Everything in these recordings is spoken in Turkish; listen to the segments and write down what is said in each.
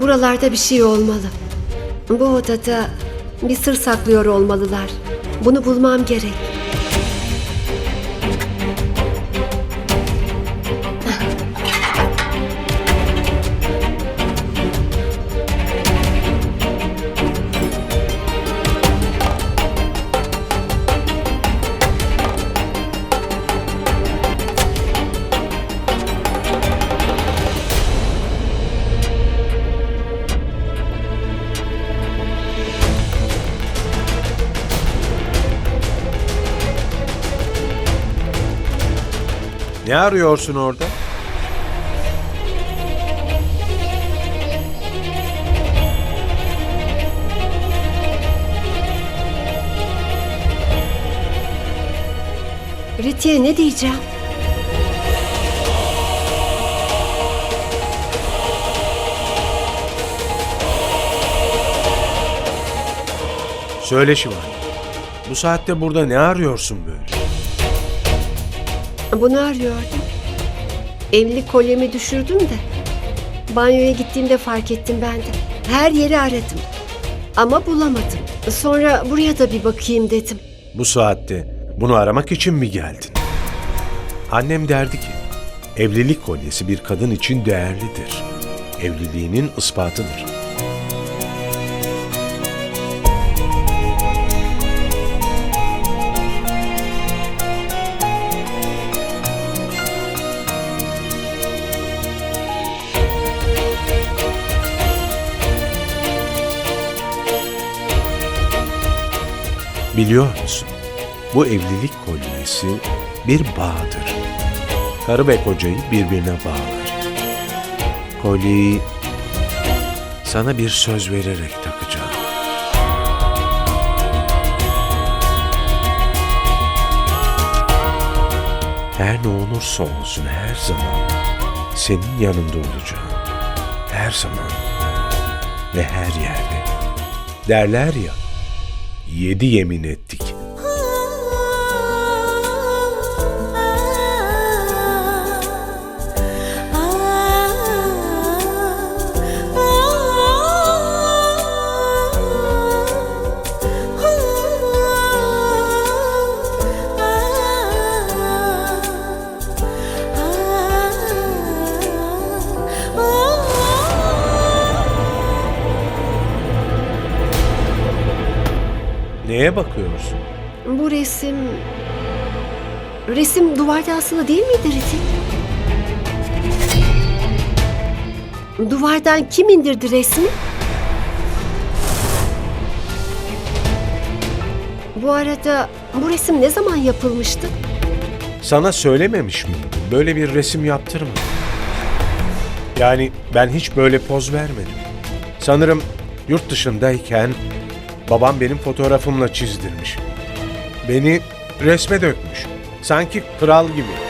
Buralarda bir şey olmalı. Bu odada bir sır saklıyor olmalılar. Bunu bulmam gerek. Ne arıyorsun orada? Riti'ye ne diyeceğim? Söyle Şivan. Bu saatte burada ne arıyorsun böyle? Bunu arıyordum. Evlilik kolyemi düşürdüm de. Banyoya gittiğimde fark ettim ben de. Her yeri aradım. Ama bulamadım. Sonra buraya da bir bakayım dedim. Bu saatte bunu aramak için mi geldin? Annem derdi ki, evlilik kolyesi bir kadın için değerlidir. Evliliğinin ispatıdır. Biliyor musun? Bu evlilik kolyesi bir bağdır. Karı ve kocayı birbirine bağlar. Kolyeyi sana bir söz vererek takacağım. Her ne olursa olsun her zaman senin yanında olacağım. Her zaman ve her yerde. Derler ya, yedi yemin ettik. Neye bakıyorsun? Bu resim... Resim duvarda asılı değil miydi Riti? Duvardan kim indirdi resmi? Bu arada bu resim ne zaman yapılmıştı? Sana söylememiş miydim? Böyle bir resim yaptırma. Yani ben hiç böyle poz vermedim. Sanırım yurt dışındayken babam benim fotoğrafımla çizdirmiş. Beni resme dökmüş. Sanki kral gibi.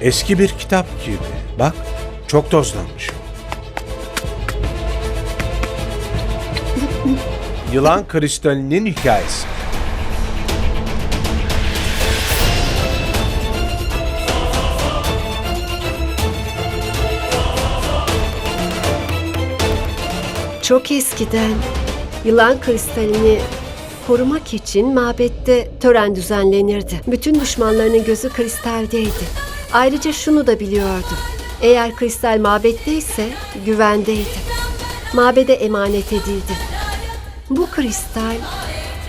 Eski bir kitap gibi. Bak, çok tozlanmış. Yılan kristalinin hikayesi. Çok eskiden yılan kristalini korumak için mabette tören düzenlenirdi. Bütün düşmanlarının gözü kristaldeydi. Ayrıca şunu da biliyordu. Eğer kristal mabetteyse güvendeydi. Mabede emanet edildi. Bu kristal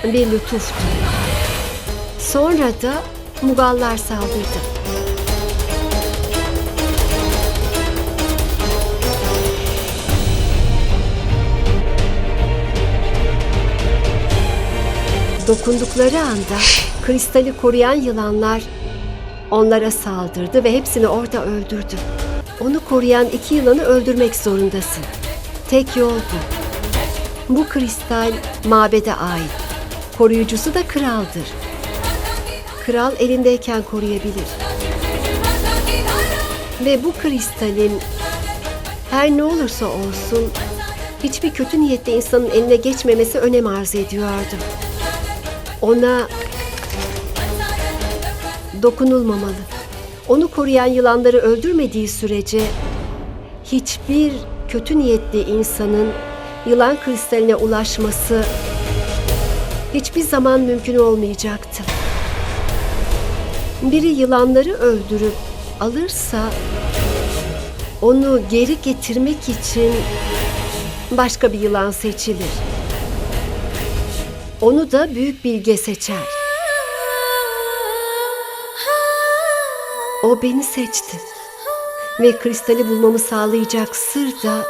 bir lütuftu. Sonra da Mugallar saldırdı. Dokundukları anda kristali koruyan yılanlar onlara saldırdı ve hepsini orada öldürdü. Onu koruyan iki yılanı öldürmek zorundasın. Tek yol bu. Bu kristal mabede ait. Koruyucusu da kraldır. Kral elindeyken koruyabilir. Ve bu kristalin her ne olursa olsun hiçbir kötü niyetli insanın eline geçmemesi önem arz ediyordu. Ona dokunulmamalı. Onu koruyan yılanları öldürmediği sürece hiçbir kötü niyetli insanın yılan kristaline ulaşması hiçbir zaman mümkün olmayacaktı. Biri yılanları öldürüp alırsa onu geri getirmek için başka bir yılan seçilir. Onu da büyük bilge seçer. O beni seçti. Ve kristali bulmamı sağlayacak sır da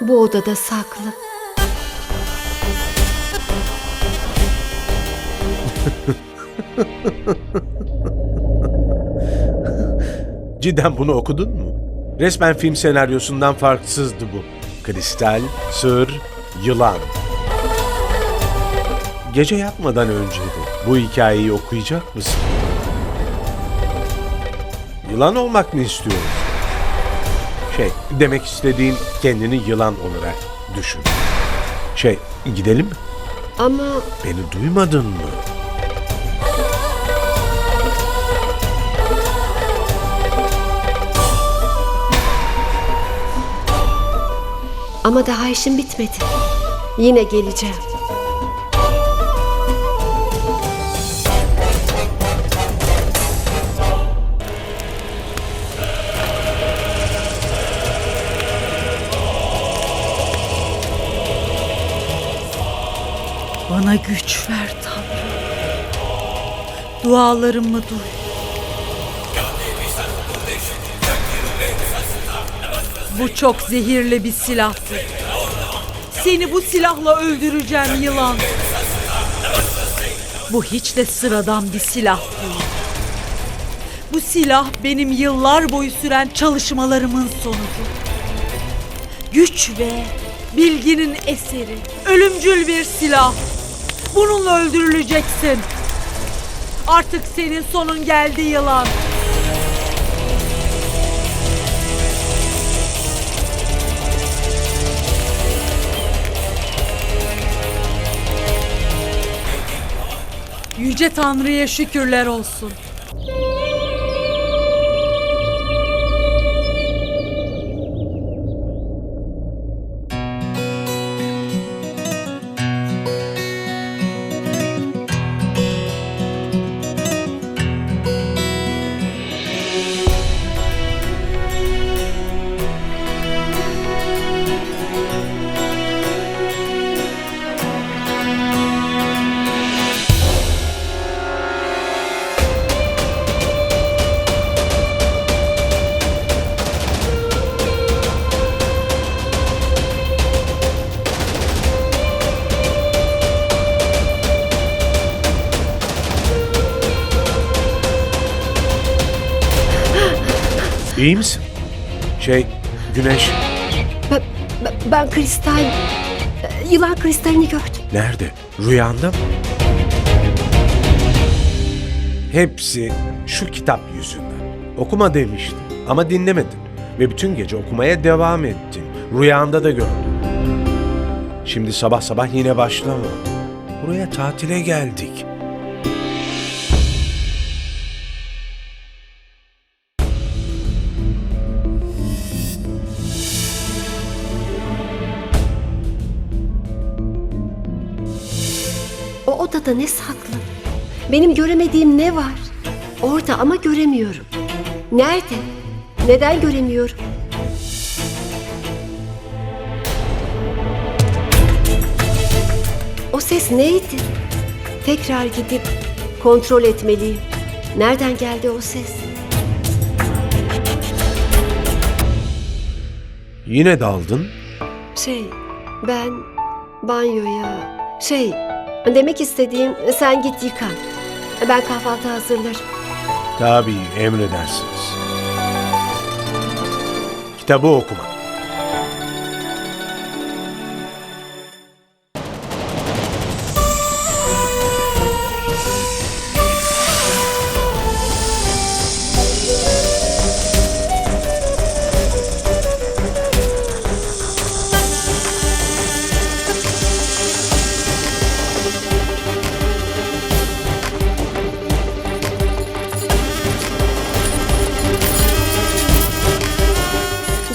bu odada saklı. Cidden bunu okudun mu? Resmen film senaryosundan farksızdı bu. Kristal, sır, yılan. Gece yatmadan önce de bu hikayeyi okuyacak mısın? Yılan olmak mı istiyorsun? Şey, demek istediğim kendini yılan olarak düşün. Şey, gidelim mi? Ama Beni duymadın mı? ama daha işim bitmedi. Yine geleceğim. Bana güç ver Tanrım. Dualarımı duy. Bu çok zehirli bir silahtır. Seni bu silahla öldüreceğim yılan. Bu hiç de sıradan bir silah değil. Bu silah benim yıllar boyu süren çalışmalarımın sonucu. Güç ve bilginin eseri. Ölümcül bir silah. Bununla öldürüleceksin. Artık senin sonun geldi yılan. Yüce Tanrı'ya şükürler olsun. İyi misin? Şey, Güneş Ben, ben, kristal, yılan kristalini gördüm. nerede? Rüyanda mı? Hepsi şu kitap yüzünden. Okuma demiştin ama dinlemedin. Ve bütün gece okumaya devam ettin. Rüyanda da gördüm. Şimdi sabah sabah yine başlama. Buraya tatile geldik. O odada ne saklı? Benim göremediğim ne var? Orada ama göremiyorum. Nerede? Neden göremiyorum? O ses neydi? Tekrar gidip kontrol etmeliyim. Nereden geldi o ses? Yine daldın. Şey, ben banyoya... Şey, demek istediğim sen git yıkan. Ben kahvaltı hazırlarım. Tabii emredersiniz. Kitabı okuma.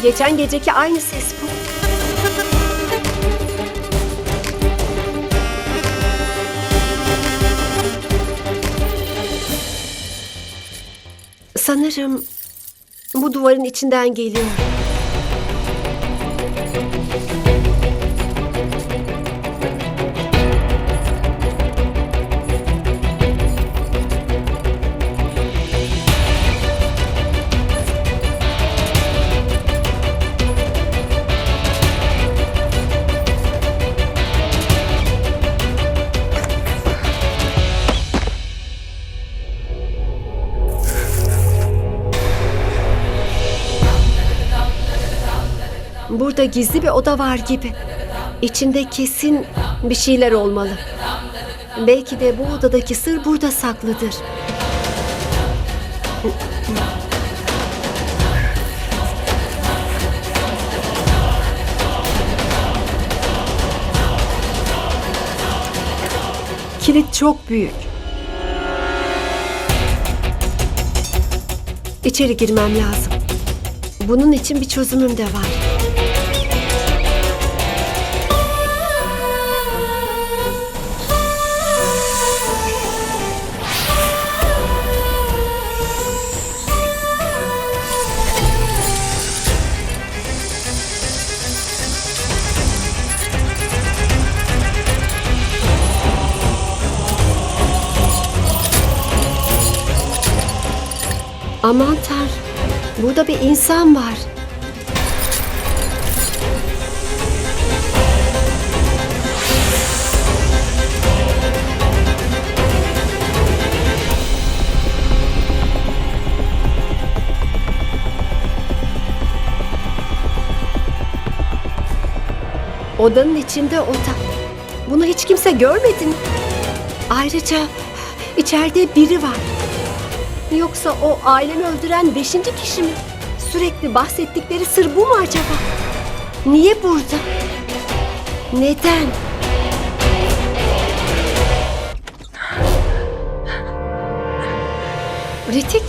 Geçen geceki aynı ses bu. Sanırım bu duvarın içinden geliyor. Burada gizli bir oda var gibi. İçinde kesin bir şeyler olmalı. Belki de bu odadaki sır burada saklıdır. Kilit çok büyük. İçeri girmem lazım. Bunun için bir çözümüm de var. Aman tanrım. Burada bir insan var. Odanın içinde oda. Bunu hiç kimse görmedi mi? Ayrıca içeride biri var. Yoksa o ailemi öldüren beşinci kişi mi? Sürekli bahsettikleri sır bu mu acaba? Niye burada? Neden? Ritik,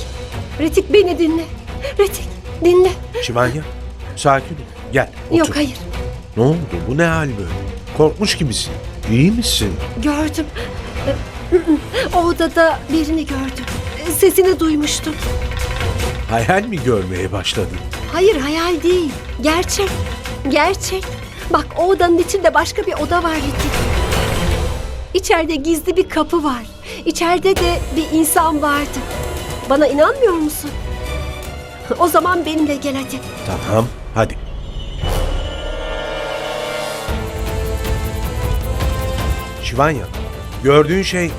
Ritik beni dinle. Ritik, dinle. Şivanya, sakin ol. Gel, otur. Yok hayır, Ne oldu? Bu ne hal böyle? Korkmuş gibisin. İyi misin? gördüm. O odada birini gördüm. Sesini duymuştum. Hayal mi görmeye başladın? Hayır hayal değil. Gerçek. Gerçek. Bak o odanın içinde başka bir oda var Ritik. İçeride gizli bir kapı var. İçeride de bir insan vardı. Bana inanmıyor musun? O zaman benimle gel hadi. Tamam, hadi. Şivanya, gördüğün şey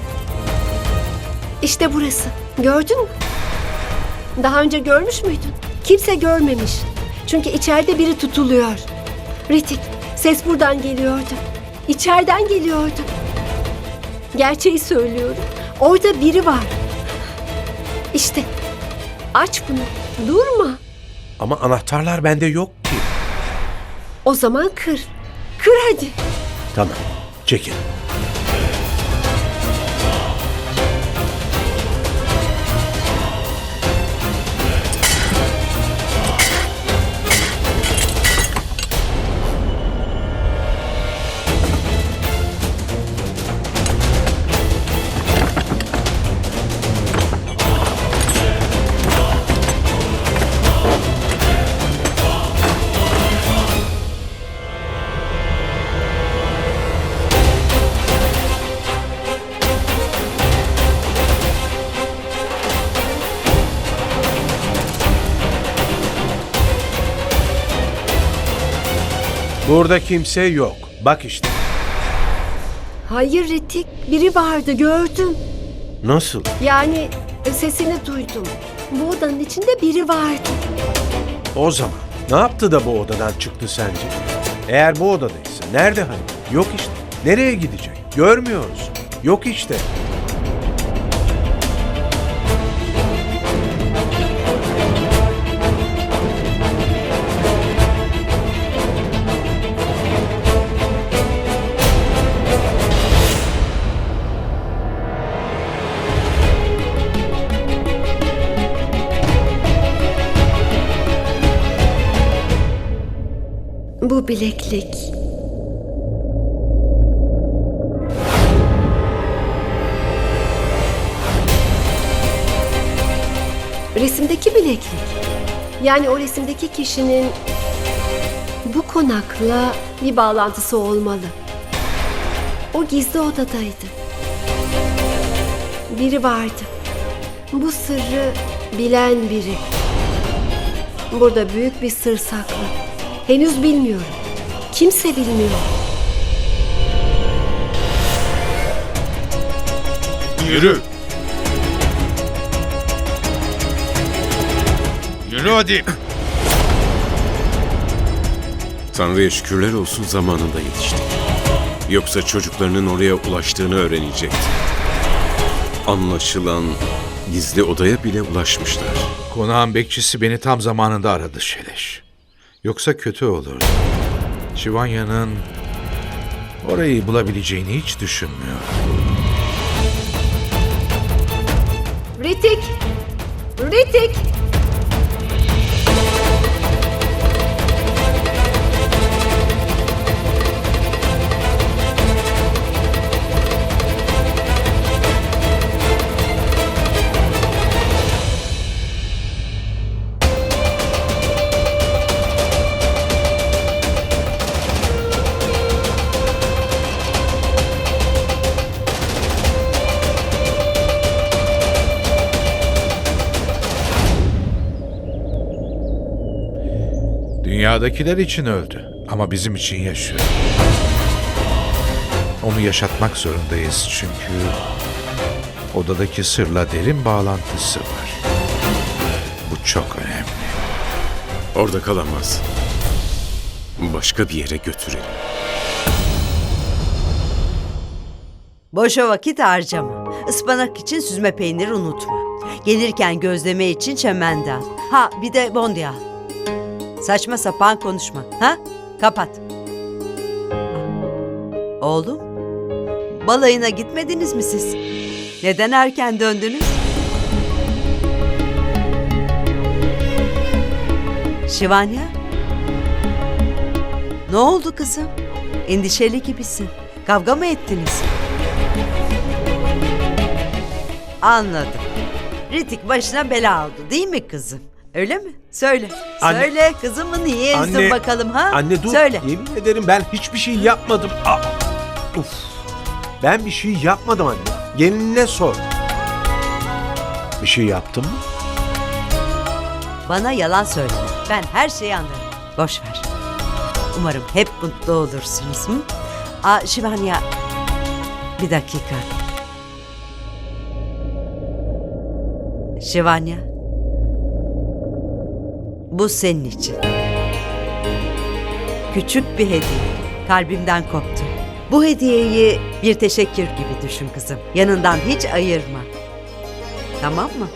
İşte burası. Gördün mü? Daha önce görmüş müydün? Kimse görmemiş. Çünkü içeride biri tutuluyor. Ritik, ses buradan geliyordu. İçeriden geliyordu. Gerçeği söylüyorum. Orada biri var. İşte. Aç bunu. Durma. ama anahtarlar bende yok ki. O zaman kır. Kır hadi. Tamam, çekil. Burada kimse yok. Bak işte. Hayır Ritik. Biri vardı gördüm. Nasıl? Yani e, sesini duydum. Bu odanın içinde biri vardı. O zaman ne yaptı da bu odadan çıktı sence? Eğer bu odadaysa nerede hani? Yok işte. Nereye gidecek? Görmüyoruz. Yok işte. Bileklik. Resimdeki bileklik. Yani o resimdeki kişinin bu konakla bir bağlantısı olmalı. O gizli odadaydı. Biri vardı. Bu sırrı bilen biri. Burada büyük bir sır saklı. Henüz bilmiyorum. Kimse bilmiyor. Yürü. Yürü hadi. Tanrı'ya şükürler olsun zamanında yetiştik. Yoksa çocuklarının oraya ulaştığını öğrenecekti. Anlaşılan gizli odaya bile ulaşmışlar. Konağın bekçisi beni tam zamanında aradı Şeleş. Yoksa kötü olurdu. Şivanya'nın orayı bulabileceğini hiç düşünmüyor. Ritik! Ritik! Dünyadakiler için öldü ama bizim için yaşıyor. Onu yaşatmak zorundayız çünkü odadaki sırla derin bağlantısı var. Bu çok önemli. Orada kalamaz. Başka bir yere götürelim. Boşa vakit harcama. Ispanak için süzme peyniri unutma. Gelirken gözleme için çemende al. Ha bir de bondi al. Saçma sapan konuşma. Ha? Kapat. Oğlum, balayına gitmediniz mi siz? Neden erken döndünüz? Şivanya? Ne oldu kızım? Endişeli gibisin. Kavga mı ettiniz? Anladım. Ritik başına bela aldı değil mi kızım? Öyle mi? Söyle. Anne- Söyle kızımı niye ezdin Anne- bakalım ha? Anne dur. Söyle. Yemin ederim ben hiçbir şey yapmadım. Aa, uf. Ben bir şey yapmadım anne. Gelinine sor. Bir şey yaptım mı? Bana yalan söyleme. Ben her şeyi anlarım. Boş ver. Umarım hep mutlu olursunuz. Hı? Aa, Şivanya. Bir dakika. Şivanya. Bu senin için. Küçük bir hediye. Kalbimden koptu. Bu hediyeyi bir teşekkür gibi düşün kızım. Yanından hiç ayırma. Tamam mı?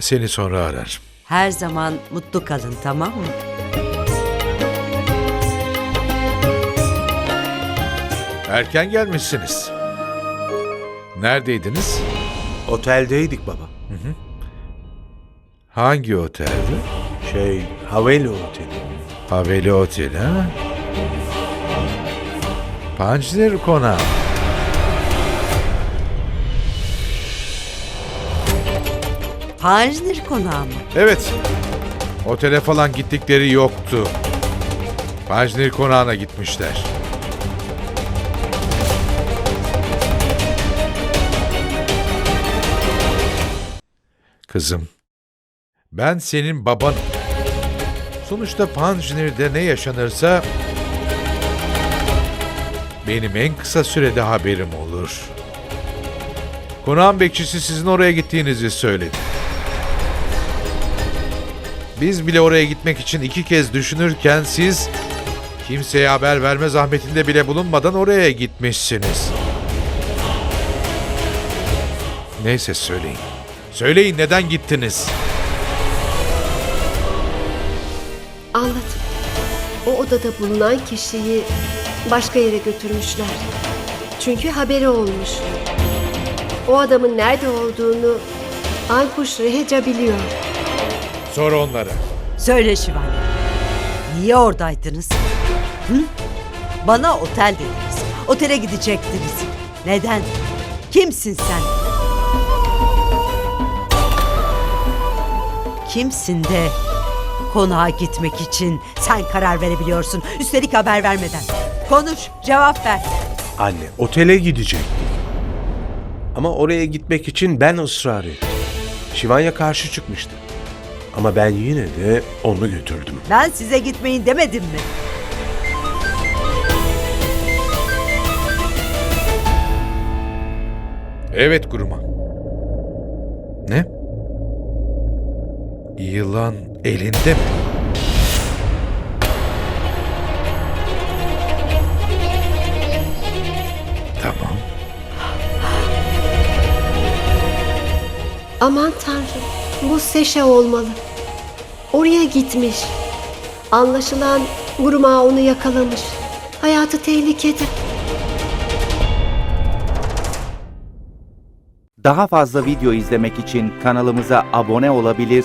Seni sonra ararım. Her zaman mutlu kalın tamam mı? Erken gelmişsiniz. Neredeydiniz? Oteldeydik baba. Hangi otelde? Şey, Haveli Oteli. Haveli Otel ha? Panjnir Konağı. Panjnir konağı mı? Evet. Otele falan gittikleri yoktu. Panjnir Konağı'na gitmişler. Kızım, ben senin baban. Sonuçta Panjnir'de ne yaşanırsa benim en kısa sürede haberim olur. Konağın bekçisi sizin oraya gittiğinizi söyledi. Biz bile oraya gitmek için iki kez düşünürken siz kimseye haber verme zahmetinde bile bulunmadan oraya gitmişsiniz. Neyse söyleyin. Söyleyin neden gittiniz? Odada bulunan kişiyi başka yere götürmüşler. Çünkü haberi olmuş. O adamın nerede olduğunu Ankuş Reheca biliyor. Sor onlara. Söyle Şivanya. Niye oradaydınız? Hı? Bana otel dediniz. Otele gidecektiniz. Neden? Kimsin sen? Kimsin de konağa gitmek için sen karar verebiliyorsun. Üstelik haber vermeden. Konuş, cevap ver. Anne, otele gidecektik. Ama oraya gitmek için ben ısrar ettim. Şivanya karşı çıkmıştı. Ama ben yine de onu götürdüm. Ben size gitmeyin demedim mi? Evet kuruma. Ne? Yılan elinde mi? Tamam. Aman tanrım, bu Seşe olmalı. Oraya gitmiş. Anlaşılan Guruma onu yakalamış. Hayatı tehlikede. Daha fazla video izlemek için kanalımıza abone olabilir,